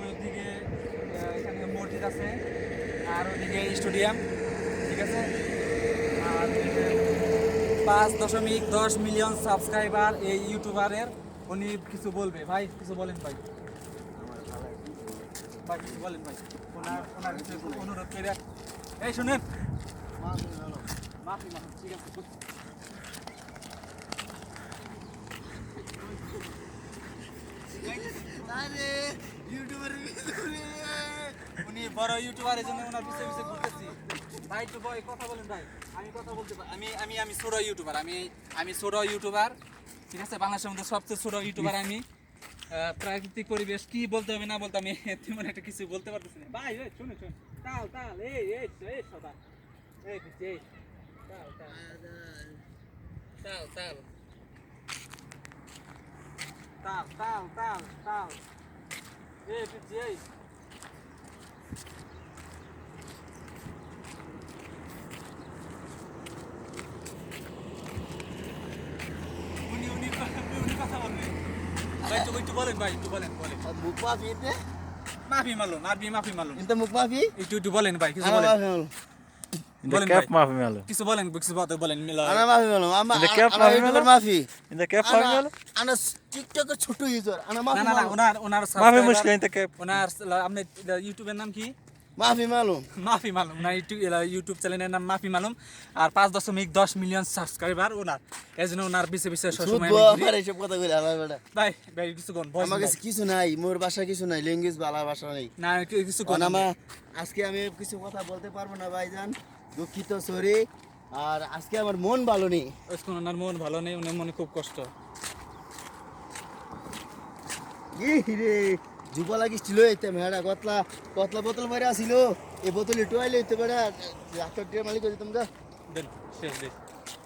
ওইদিকে এখানে মসজিদ আছে, আর ওইদিকে স্টেডিয়াম, ঠিক আছে? আর পাঁচ দশমিক দশ মিলিয়ন সাবস্ক্রাইবার এই ইউটিউবারের, উনি কিছু বলবে। ভাই, কিছু বলেন ভাই। ভাই বলেন ভাই। ওনার ওনার কিছু অনুরোধ করে। এই শুনেন। মাফি ইউটিউবের উনি বড় ইউটিউবার এই জন্য ওনার পিছে পিছে ঘুরতেছি। ভাই, একটু বয়, কথা বলেন ভাই। আমি কথা বলতে আমি আমি আমি ছোট ইউটিউবার আমি আমি ছোট ইউটিউবার ঠিক আছে? বাংলাদেশের মধ্যে সবচেয়ে ছোট ইউটিউবার আমি। প্রাকৃতিক পরিবেশ কি বলতে হবে, না বলতে আমি তেমন একটা কিছু বলতে পারতেছি না। ভাই, এই শুনে শুনে তাল তাল, এই এই এই সদা এই এই তাল। তাল তাল। তাল তাল তাল তাল। বলেন ভাই একটু বলেন বলেন মুখ মাফি মাফি মারলো মারবি মাফি মারলো মুখ মাফি একটু একটু বলেন ভাই কিছু বলেন আর পাঁচ দশমিক দশ মিলিয়ন সাবস্ক্রাইবার ওনার এই জন্য ওনার বিশে পিছে কথা ভাই ভাই কিছু নাই। মোর ভাষা কিছু নাই ল্যাঙ্গুয়েজ ভালো ভাষা নাই। না কিছু আজকে আমি কিছু কথা বলতে পারব না ভাইজান। দুঃখিত সরি আর আজকে আমার মন ভালো নেই। ওনার মন ভালো নেই উনি মনে খুব কষ্ট। রে যুবা লাগিছিল এতে মেড়া কতলা কতলা বোতল মারা আসিল। এই বোতলে টুয়াইলে এতে বেড়া ডাক্তার মালিক হয়েছে তোমরা। দেন শেষ দেশ